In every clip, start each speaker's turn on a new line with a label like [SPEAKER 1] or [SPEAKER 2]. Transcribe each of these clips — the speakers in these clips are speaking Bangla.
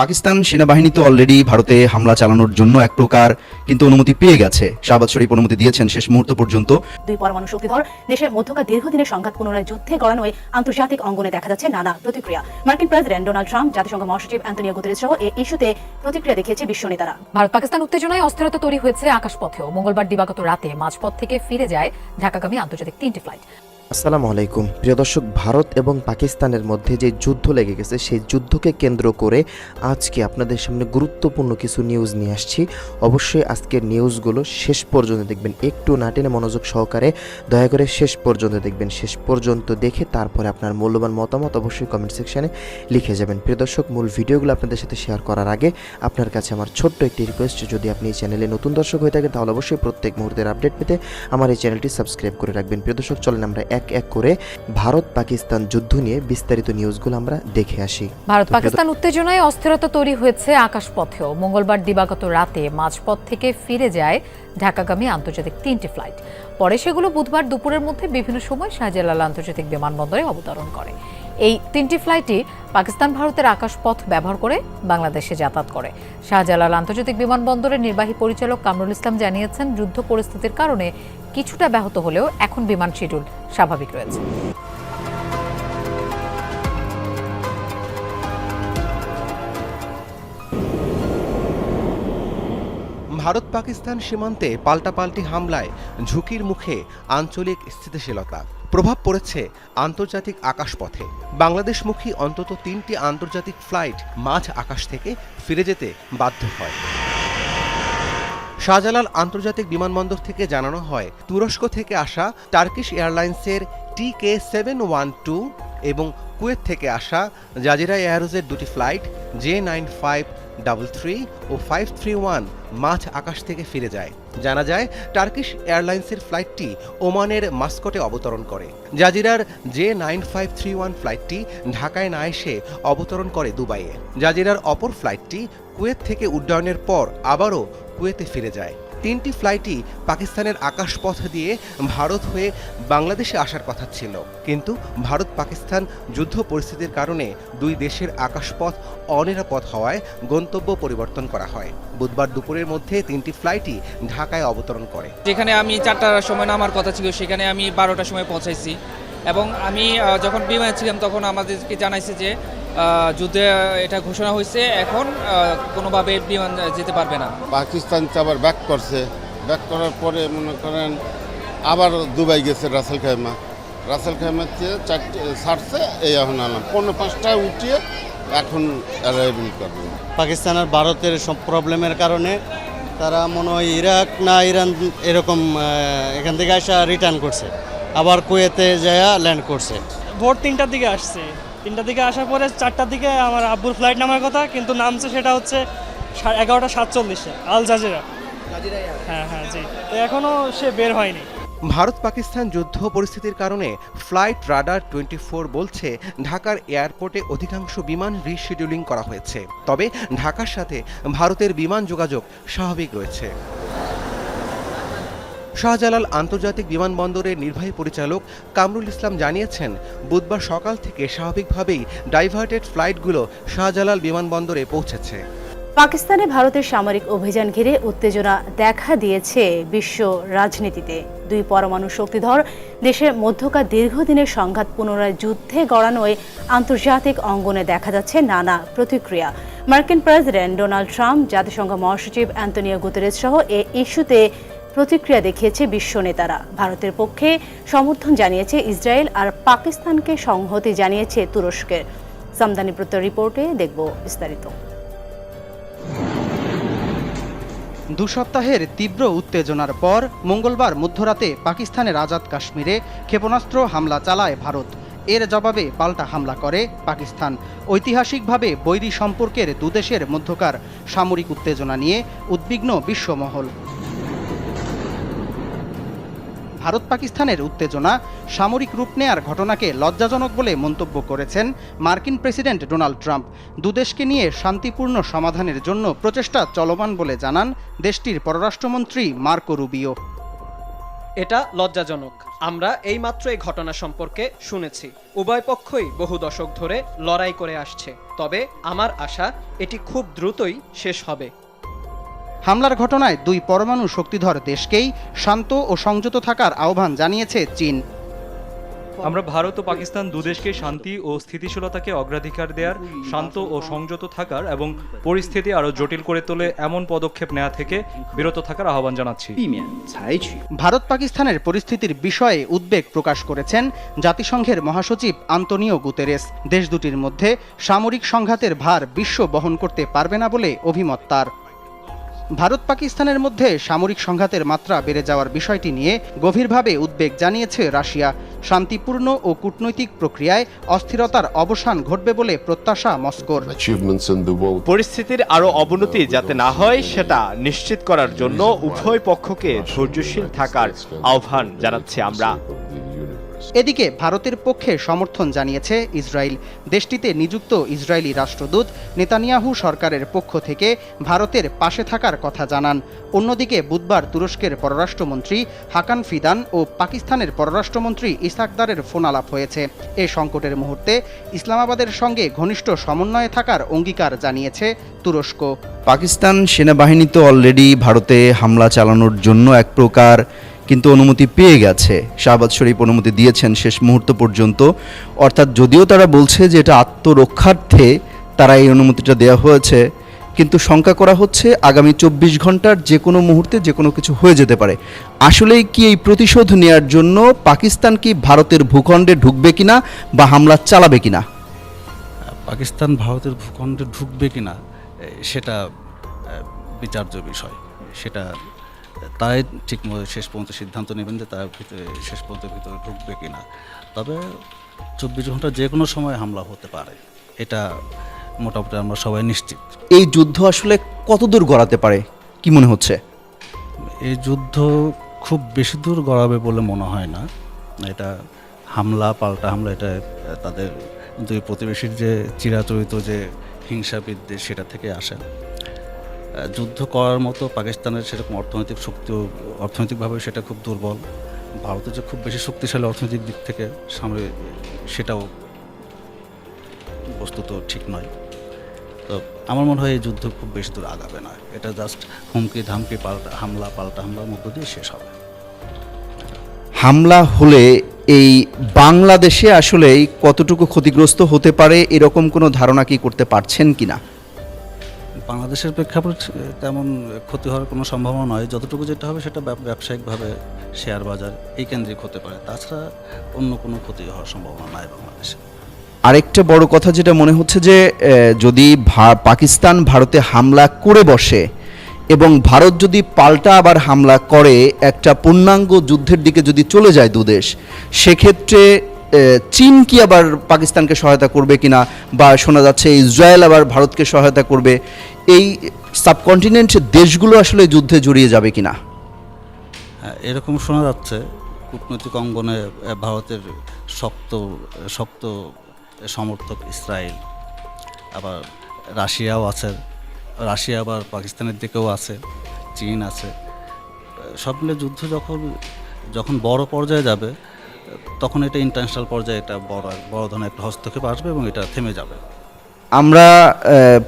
[SPEAKER 1] পাকিস্তান সেনাবাহিনী তো অলরেডি ভারতে হামলা চালানোর জন্য এক প্রকার কিন্তু অনুমতি পেয়ে গেছে। শাহবাজ শরীফ অনুমতি দিয়েছেন শেষ মুহূর্ত পর্যন্ত।
[SPEAKER 2] দুই পরমাণু শক্তিধর দেশের মধ্যকার দীর্ঘদিনের সংঘাত পুনরায় যুদ্ধে গড়ানোয় আন্তর্জাতিক অঙ্গনে দেখা যাচ্ছে নানা প্রতিক্রিয়া। মার্কিন প্রেসিডেন্ট ডোনাল্ড ট্রাম্প জাতিসংঘ মহাসচিব অ্যান্টনিও গুতেরেস সহ এই ইস্যুতে প্রতিক্রিয়া দেখিয়েছে বিশ্ব নেতারা।
[SPEAKER 3] ভারত পাকিস্তান উত্তেজনায় অস্থিরতা তৈরি হয়েছে আকাশপথেও। মঙ্গলবার দিবাগত রাতে মাঝপথ থেকে ফিরে যায় ঢাকাগামী আন্তর্জাতিক তিনটি ফ্লাইট।
[SPEAKER 4] আসসালামু আলাইকুম। প্রিয় দর্শক, ভারত এবং পাকিস্তানের মধ্যে যে যুদ্ধ লেগে গেছে, সেই যুদ্ধকে কেন্দ্র করে আজকে আপনাদের সামনে গুরুত্বপূর্ণ কিছু নিউজ নিয়ে আসছি। অবশ্যই আজকের নিউজগুলো শেষ পর্যন্ত দেখবেন। একটু নাটেনে মনোযোগ সহকারে দয়া করে শেষ পর্যন্ত দেখবেন। শেষ পর্যন্ত দেখে তারপরে আপনার মূল্যবান মতামত অবশ্যই কমেন্ট সেকশানে লিখে যাবেন। প্রিয় দর্শক, মূল ভিডিওগুলো আপনাদের সাথে শেয়ার করার আগে আপনার কাছে আমার ছোট্ট একটি রিকোয়েস্ট যদি আপনি এই চ্যানেলে নতুন দর্শক হয়ে থাকেন, তাহলে অবশ্যই প্রত্যেক মুহূর্তের আপডেট পেতে আমার এই চ্যানেলটি সাবস্ক্রাইব করে রাখবেন। প্রিয় দর্শক, চলেন আমরা এক এক করে ভারত পাকিস্তান যুদ্ধ নিয়ে বিস্তারিত নিউজগুলো আমরা দেখে আসি।
[SPEAKER 3] ভারত পাকিস্তান উত্তেজনায় অস্থিরতা তৈরি হয়েছে আকাশপথেও। মঙ্গলবার দিবাগত রাতে মাঝপথ থেকে ফিরে যায় ঢাকাগামী আন্তর্জাতিক তিনটি ফ্লাইট। পরে সেগুলো বুধবার দুপুরের মধ্যে বিভিন্ন সময় শাহজালাল আন্তর্জাতিক বিমানবন্দরে অবতরণ করে। এই তিনটি ফ্লাইটই পাকিস্তান ভারতের আকাশপথ ব্যবহার করে বাংলাদেশে যাতায়াত করে। শাহজালাল আন্তর্জাতিক বিমানবন্দরের নির্বাহী পরিচালক কামরুল ইসলাম জানিয়েছেন, যুদ্ধ পরিস্থিতির কারণে কিছুটা ব্যাহত হলেও এখন বিমান শিডিউল স্বাভাবিক রয়েছে।
[SPEAKER 5] ভারত পাকিস্তান সীমান্তে পাল্টাপাল্টি হামলায় ঝুঁকির মুখে আঞ্চলিক স্থিতিশীলতা। প্রভাব পড়েছে আন্তর্জাতিক আকাশপথে। বাংলাদেশমুখী অন্তত তিনটি আন্তর্জাতিক ফ্লাইট মাঝ আকাশ থেকে ফিরে যেতে বাধ্য হয়। শাহজালাল আন্তর্জাতিক বিমানবন্দর থেকে জানানো হয়, তুরস্ক থেকে আসা টার্কিশ এয়ারলাইন্সের T K seven one two এবং কুয়েত থেকে আসা জাজিরা এয়ারোজের দুটি flight J nine five double three ও ফাইভ থ্রি ওয়ান মাঝ আকাশ থেকে ফিরে যায়। জানা যায় টার্কিশ এয়ারলাইন্সের ফ্লাইটটি ওমানের মাস্কটে অবতরণ করে। জাজিরার J nine five three one ফ্লাইটটি ঢাকায় না এসে অবতরণ করে দুবাইয়ে। জাজিরার অপর ফ্লাইটটি কুয়েত থেকে উড্ডয়নের পর আবারও কুয়েতে ফিরে যায়। তিনটি ফ্লাইটই পাকিস্তানের আকাশপথ দিয়ে ভারত হয়ে বাংলাদেশে আসার কথা ছিল। কিন্তু ভারত পাকিস্তান যুদ্ধ পরিস্থিতির কারণে দুই দেশের আকাশপথ অনিরাপদ হওয়ায় গন্তব্য পরিবর্তন করা হয়। বুধবার দুপুরের মধ্যে তিনটি ফ্লাইটই ঢাকায় অবতরণ করে।
[SPEAKER 6] যেখানে আমি চারটার সময় নামার কথা ছিল, সেখানে আমি বারোটার সময় পৌঁছাইছি। এবং আমি যখন বিমানে ছিলাম, তখন আমাদেরকে জানাইছে যে যুদ্ধে এটা ঘোষণা হয়েছে এখন কোনোভাবে বিমান যেতে পারবে না।
[SPEAKER 7] পাকিস্তান তো আবার ব্যাক করছে। ব্যাক করার পরে মনে করেন আবার দুবাই গেছে রাসেল খাইমা। রাসেল খাইমা চেয়ে চারটে ছাড়ছে এই এখন আনলাম পনেরো পাঁচটায় উঠিয়ে এখন অ্যারাইভেল করবে।
[SPEAKER 8] পাকিস্তান আর ভারতের সব প্রবলেমের কারণে তারা মনে হয় ইরাক না ইরান এরকম এখান থেকে আসা রিটার্ন করছে। আবার কুয়েতে যায় ল্যান্ড করছে।
[SPEAKER 9] ভোর তিনটার দিকে আসছে। তিনটার দিকে আসার পরে চারটার দিকে আমার আব্বুর ফ্লাইট নামার কথা, কিন্তু নামছে সেটা হচ্ছে এগারোটা সাতচল্লিশে, আল জাজিরা। হ্যাঁ হ্যাঁ জি। সে বের হয়নি।
[SPEAKER 5] ভারত পাকিস্তান যুদ্ধ পরিস্থিতির কারণে ফ্লাইট রাডার টোয়েন্টি ফোর বলছে ঢাকার এয়ারপোর্টে অধিকাংশ বিমান রিশিডিউলিং করা হয়েছে। তবে ঢাকার সাথে ভারতের বিমান যোগাযোগ স্বাভাবিক রয়েছে। শাহজালাল আন্তর্জাতিক বিমানবন্দরের নির্বাহী পরিচালক কামরুল ইসলাম জানিয়েছেন, বুধবার সকাল থেকে স্বাভাবিকভাবেই ডাইভার্টেড ফ্লাইটগুলো শাহজালাল বিমানবন্দরে পৌঁছেছে।
[SPEAKER 2] পাকিস্তানে ভারতের সামরিক অভিযান ঘিরে উত্তেজনা দেখা দিয়েছে বিশ্ব রাজনীতিতে। দুই পরমাণু শক্তিধর দেশের মধ্যকার দীর্ঘদিনের সংঘাত পুনরায় যুদ্ধে গড়ানোয় আন্তর্জাতিক অঙ্গনে দেখা যাচ্ছে নানা প্রতিক্রিয়া। মার্কিন প্রেসিডেন্ট ডোনাল্ড ট্রাম্প, জাতিসংঘ মহাসচিব অ্যান্টনিও গুতেরেস সহ এ ইস্যুতে প্রতিক্রিয়া দেখিয়েছে বিশ্ব নেতারা। ভারতের পক্ষে সমর্থন জানিয়েছে ইসরায়েল আর পাকিস্তানকে সংহতি জানিয়েছে তুরস্কের সামদানি প্রত্যয় রিপোর্টে দেখব বিস্তারিত।
[SPEAKER 10] দু সপ্তাহের তীব্র উত্তেজনার পর মঙ্গলবার মধ্যরাতে পাকিস্তানের আজাদ কাশ্মীরে ক্ষেপণাস্ত্র হামলা চালায় ভারত। এর জবাবে পাল্টা হামলা করে পাকিস্তান। ঐতিহাসিকভাবে বৈরী সম্পর্কের দুদেশের মধ্যকার সামরিক উত্তেজনা নিয়ে উদ্বিগ্ন বিশ্বমহল। ভারত পাকিস্তানের উত্তেজনা, সামরিক রূপ নেয়ার ঘটনাকে লজ্জাজনক বলে মন্তব্য করেছেন মার্কিন প্রেসিডেন্ট ডোনাল্ড ট্রাম্প। দুদেশকে নিয়ে শান্তিপূর্ণ সমাধানের জন্য প্রচেষ্টা চলমান বলে জানান দেশটির পররাষ্ট্রমন্ত্রী মার্কো রুবিও।
[SPEAKER 11] এটা লজ্জাজনক। আমরা এইমাত্র এই ঘটনা সম্পর্কে শুনেছি। উভয় পক্ষই বহু দশক ধরে লড়াই করে আসছে। তবে আমার আশা, এটি খুব দ্রুতই শেষ হবে।
[SPEAKER 10] হামলার ঘটনায় দুই পরমাণু শক্তিধর দেশকেই শান্ত ও সংযত থাকার আহ্বান জানিয়েছে চীন।
[SPEAKER 12] আমরা ভারত ও পাকিস্তান দুদেশকে শান্তি ও স্থিতিশীলতাকে অগ্রাধিকার দেওয়ার শান্ত ও সংযত থাকার এবং পরিস্থিতি আরও জটিল করে তোলে এমন পদক্ষেপ নেওয়া থেকে বিরত থাকার আহ্বান জানাচ্ছি।
[SPEAKER 10] ভারত পাকিস্তানের পরিস্থিতির বিষয়ে উদ্বেগ প্রকাশ করেছেন জাতিসংঘের মহাসচিব আন্তনিও গুতেরেস। দেশ দুটির মধ্যে সামরিক সংঘাতের ভার বিশ্ব বহন করতে পারবে না বলে অভিমত তার। ভারত পাকিস্তানের মধ্যে সামরিক সংঘাতের মাত্রা বেড়ে যাওয়ার বিষয়টি নিয়ে গভীরভাবে উদ্বেগ জানিয়েছে রাশিয়া। শান্তিপূর্ণ ও কূটনৈতিক প্রক্রিয়ায় অস্থিরতার অবসান ঘটবে বলে প্রত্যাশা মস্কোর।
[SPEAKER 13] পরিস্থিতির আরও অবনতি যাতে না হয় সেটা নিশ্চিত করার জন্য উভয় পক্ষকে ধৈর্যশীল থাকার আহ্বান জানাচ্ছি আমরা।
[SPEAKER 10] এদিকে ভারতের পক্ষে সমর্থন জানিয়েছে ইসরায়েল। দেশটিতে নিযুক্ত ইসরায়েলি রাষ্ট্রদূত নেতানিয়াহু সরকারের পক্ষ থেকে ভারতের পাশে থাকার কথা জানান। অন্যদিকে বুধবার তুরস্কের পররাষ্ট্রমন্ত্রী হাকান ফিদান ও পাকিস্তানের পররাষ্ট্রমন্ত্রী ইসাকদারের ফোন আলাপ হয়েছে। এ সংকটের মুহূর্তে ইসলামাবাদের সঙ্গে ঘনিষ্ঠ সমন্বয়ে থাকার অঙ্গীকার জানিয়েছে তুরস্ক।
[SPEAKER 1] পাকিস্তান সেনাবাহিনী তো অলরেডি ভারতে হামলা চালানোর জন্য এক প্রকার কিন্তু অনুমতি পেয়ে গেছে। শাহবাজ শরীফ অনুমতি দিয়েছেন শেষ মুহূর্ত পর্যন্ত। অর্থাৎ যদিও তারা বলছে যে এটা আত্মরক্ষার্থে তারা এই অনুমতিটা দেওয়া হয়েছে, কিন্তু শঙ্কা করা হচ্ছে আগামী চব্বিশ ঘণ্টার যে কোনো মুহূর্তে যে কোনো কিছু হয়ে যেতে পারে। আসলেই কি এই প্রতিশোধ নেয়ার জন্য পাকিস্তান কি ভারতের ভূখণ্ডে ঢুকবে কিনা বা হামলা চালাবে কিনা?
[SPEAKER 14] পাকিস্তান ভারতের ভূখণ্ডে ঢুকবে কিনা সেটা বিচার্য বিষয়। সেটা তাই ঠিক শেষ পর্যন্ত সিদ্ধান্ত নেবেন যে তার ভিতরে শেষ পর্যন্ত ভিতরে ঢুকবে কিনা। তবে চব্বিশ ঘণ্টা যে কোনো সময় হামলা হতে পারে। এটা মোটামুটি আমরা সবাই নিশ্চিত।
[SPEAKER 1] এই যুদ্ধ আসলে কতদূর গড়াতে পারে কি মনে হচ্ছে?
[SPEAKER 14] এই যুদ্ধ খুব বেশি দূর গড়াবে বলে মনে হয় না। এটা হামলা পাল্টা হামলা এটা তাদের দুই প্রতিবেশীর যে চিরাচরিত যে হিংসা বিদ্বেষ সেটা থেকে আসে যুদ্ধ করার মতো পাকিস্তানের সেরকম অর্থনৈতিক শক্তি, অর্থনৈতিকভাবে সেটা খুব দুর্বল। ভারতের যে খুব বেশি শক্তিশালী অর্থনৈতিক দিক থেকে সামনে সেটাও বস্তুত ঠিক নয়। তো আমার মনে হয় এই যুদ্ধ খুব বেশি দূর আগাবে না। এটা জাস্ট হুমকি ধামকি পাল্টা, হামলা পাল্টা হামলার মধ্য দিয়ে শেষ হবে।
[SPEAKER 1] হামলা হলে এই বাংলাদেশে আসলেই কতটুকু ক্ষতিগ্রস্ত হতে পারে এরকম কোনো ধারণা কি করতে পারছেন কিনা?
[SPEAKER 14] বাংলাদেশের প্রেক্ষাপট তেমন ক্ষতি হওয়ার কোনো সম্ভাবনা নয়। যতটুকু যেটা হবে সেটা ব্যবসায়িকভাবে শেয়ার বাজার এই কেন্দ্রিক হতে পারে। তাছাড়া অন্য কোনো ক্ষতি হওয়ার সম্ভাবনা নাই বাংলাদেশে।
[SPEAKER 1] আরেকটা বড় কথা যেটা মনে হচ্ছে যে যদি পাকিস্তান ভারতে হামলা করে বসে এবং ভারত যদি পাল্টা আবার হামলা করে, একটা পূর্ণাঙ্গ যুদ্ধের দিকে যদি চলে যায় দুদেশ সেক্ষেত্রে চীন কি আবার পাকিস্তানকে সহায়তা করবে কিনা বা শোনা যাচ্ছে ইসরায়েল আবার ভারতকে সহায়তা করবে এই সাবকন্টিনেন্ট দেশগুলো আসলে যুদ্ধে জড়িয়ে যাবে কিনা?
[SPEAKER 14] হ্যাঁ, এরকম শোনা যাচ্ছে কূটনৈতিক অঙ্গনে ভারতের শক্ত শক্ত সমর্থক ইসরায়েল আবার রাশিয়াও আছে রাশিয়া আবার পাকিস্তানের দিকেও আছে চীন আছে। সব মিলে যুদ্ধ যখন যখন বড় পর্যায়ে যাবে তখন এটা ইন্টারন্যাশনাল পর্যায়ে এটা বড় বড় ধরনের একটা হস্তক্ষেপ আসবে এবং এটা থেমে যাবে।
[SPEAKER 1] আমরা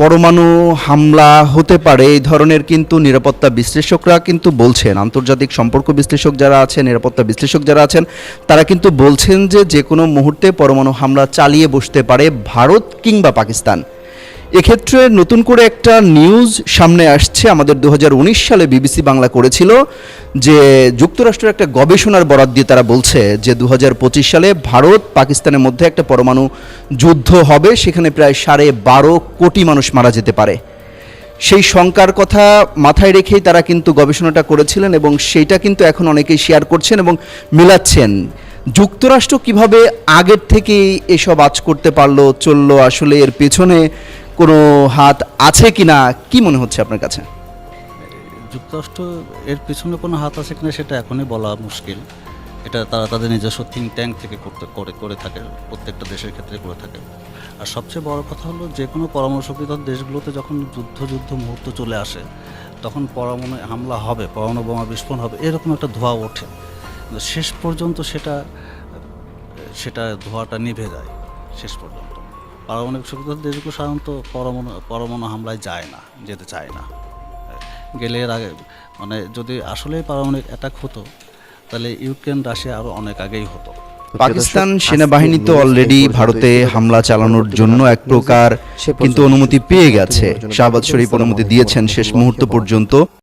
[SPEAKER 1] পরমাণু হামলা হতে পারে, এই ধরনের কিন্তু নিরাপত্তা বিশ্লেষকরা কিন্তু বলছেন, আন্তর্জাতিক সম্পর্ক বিশ্লেষক যারা আছেন, নিরাপত্তা বিশ্লেষক যারা আছেন, তারা কিন্তু বলছেন যে যে কোনো মুহূর্তে পরমাণু হামলা চালিয়ে বসতে পারে ভারত কিংবা পাকিস্তান। এক্ষেত্রে নতুন করে একটা নিউজ সামনে আসছে, আমাদের দু হাজার উনিশ সালে বিবিসি বাংলা করেছিল, যে যুক্তরাষ্ট্রের একটা গবেষণার বরাদ দিয়ে তারা বলছে যে দু হাজার পঁচিশ সালে ভারত পাকিস্তানের মধ্যে একটা পরমাণু যুদ্ধ হবে, সেখানে প্রায় সাড়ে বারো কোটি মানুষ মারা যেতে পারে। সেই শঙ্কার কথা মাথায় রেখেই তারা কিন্তু গবেষণাটা করেছিলেন এবং সেইটা কিন্তু এখন অনেকেই শেয়ার করছেন এবং মিলাচ্ছেন। যুক্তরাষ্ট্র কীভাবে আগের থেকেই এসব আজ করতে পারল, চলল আসলে এর পেছনে কোনো হাত আছে কিনা, কি মনে হচ্ছে আপনার কাছে?
[SPEAKER 14] যুক্তরাষ্ট্র এর পিছনে কোনো হাত আছে কিনা সেটা এখনই বলা মুশকিল। এটা তারা তাদের নিজস্ব থিঙ্ক ট্যাঙ্ক থেকে করতে, করে করে থাকে, প্রত্যেকটা দেশের ক্ষেত্রে করে থাকে। আর সবচেয়ে বড় কথা হলো যে কোনো পরামর্শকৃত দেশগুলোতে যখন যুদ্ধ যুদ্ধ মুহূর্ত চলে আসে, তখন পরমাণু হামলা হবে, পরমাণু বোমা বিস্ফোরণ হবে, এরকম একটা ধোঁয়া ওঠে। শেষ পর্যন্ত সেটা সেটা ধোঁয়াটা নিভে যায়, শেষ পর্যন্ত। পারমাণবিক শক্তি দেশগুলো সাধারণত পরমাণু পরমাণু হামলায় যায় না, যেতে চায় না। গেলে এর আগে মানে যদি আসলেই পারমাণবিক অ্যাটাক হতো, তাহলে ইউক্রেন, রাশিয়া আরও অনেক আগেই হতো।
[SPEAKER 1] পাকিস্তান সেনাবাহিনী তো অলরেডি ভারতে হামলা চালানোর জন্য এক প্রকার কিন্তু অনুমতি পেয়ে গেছে। শাহবাজ শরীফ অনুমতি দিয়েছেন শেষ মুহূর্ত পর্যন্ত।